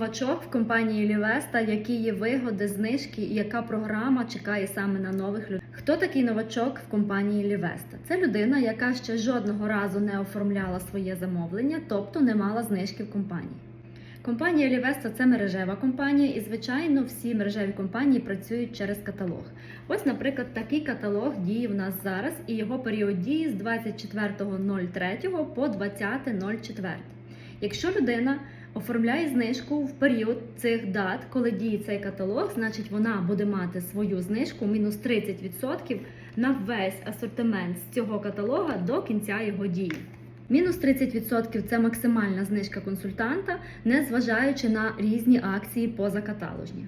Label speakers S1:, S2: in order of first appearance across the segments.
S1: новачок в компанії Лівеста, які є вигоди, знижки і яка програма чекає саме на нових людей. Хто такий новачок в компанії Лівеста? Це людина, яка ще жодного разу не оформляла своє замовлення, тобто не мала знижки в компанії. Компанія Лівеста це мережева компанія, і звичайно, всі мережеві компанії працюють через каталог. Ось, наприклад, такий каталог діє в нас зараз, і його період дії з 24.03 по 20.04. Якщо людина оформляє знижку в період цих дат, коли діє цей каталог, значить вона буде мати свою знижку мінус 30% на весь асортимент з цього каталога до кінця його дії. Мінус 30% це максимальна знижка консультанта, незважаючи на різні акції позакаталожні.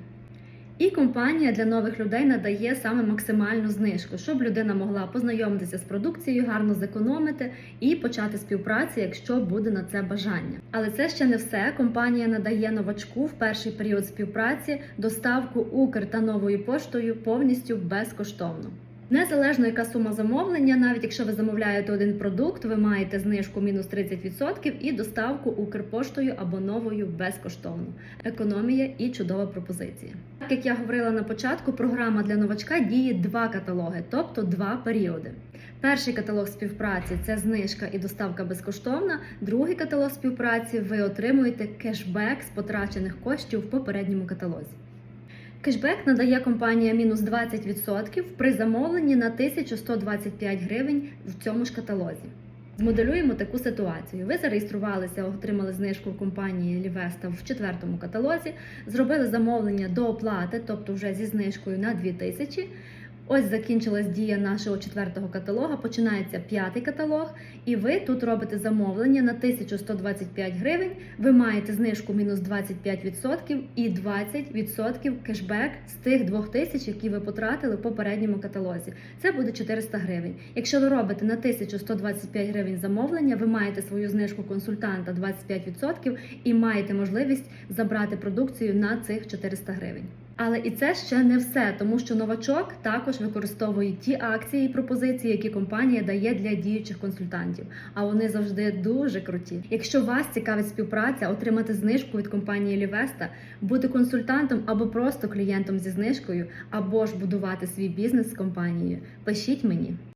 S1: І компанія для нових людей надає саме максимальну знижку, щоб людина могла познайомитися з продукцією, гарно зекономити і почати співпрацю, якщо буде на це бажання. Але це ще не все. Компанія надає новачку в перший період співпраці доставку Укр та новою поштою повністю безкоштовно. Незалежно яка сума замовлення, навіть якщо ви замовляєте один продукт, ви маєте знижку мінус 30% і доставку Укрпоштою або новою безкоштовно. Економія і чудова пропозиція. Так як я говорила на початку, програма для новачка діє два каталоги, тобто два періоди. Перший каталог співпраці це знижка і доставка безкоштовна. Другий каталог співпраці ви отримуєте кешбек з потрачених коштів в попередньому каталозі. Кешбек надає компанія мінус 20% при замовленні на 1125 гривень в цьому ж каталозі. Змоделюємо таку ситуацію. Ви зареєструвалися, отримали знижку в компанії Лівеста в четвертому каталозі, зробили замовлення до оплати, тобто вже зі знижкою на 2000. Ось закінчилась дія нашого четвертого каталога, починається п'ятий каталог, і ви тут робите замовлення на 1125 гривень. Ви маєте знижку мінус 25% і 20% кешбек з тих 2000, які ви потратили в попередньому каталозі. Це буде 400 гривень. Якщо ви робите на 1125 гривень замовлення, ви маєте свою знижку консультанта 25% і маєте можливість забрати продукцію на цих 400 гривень. Але і це ще не все, тому що новачок також використовує ті акції і пропозиції, які компанія дає для діючих консультантів. А вони завжди дуже круті. Якщо вас цікавить співпраця, отримати знижку від компанії Лівеста, бути консультантом або просто клієнтом зі знижкою, або ж будувати свій бізнес з компанією, пишіть мені.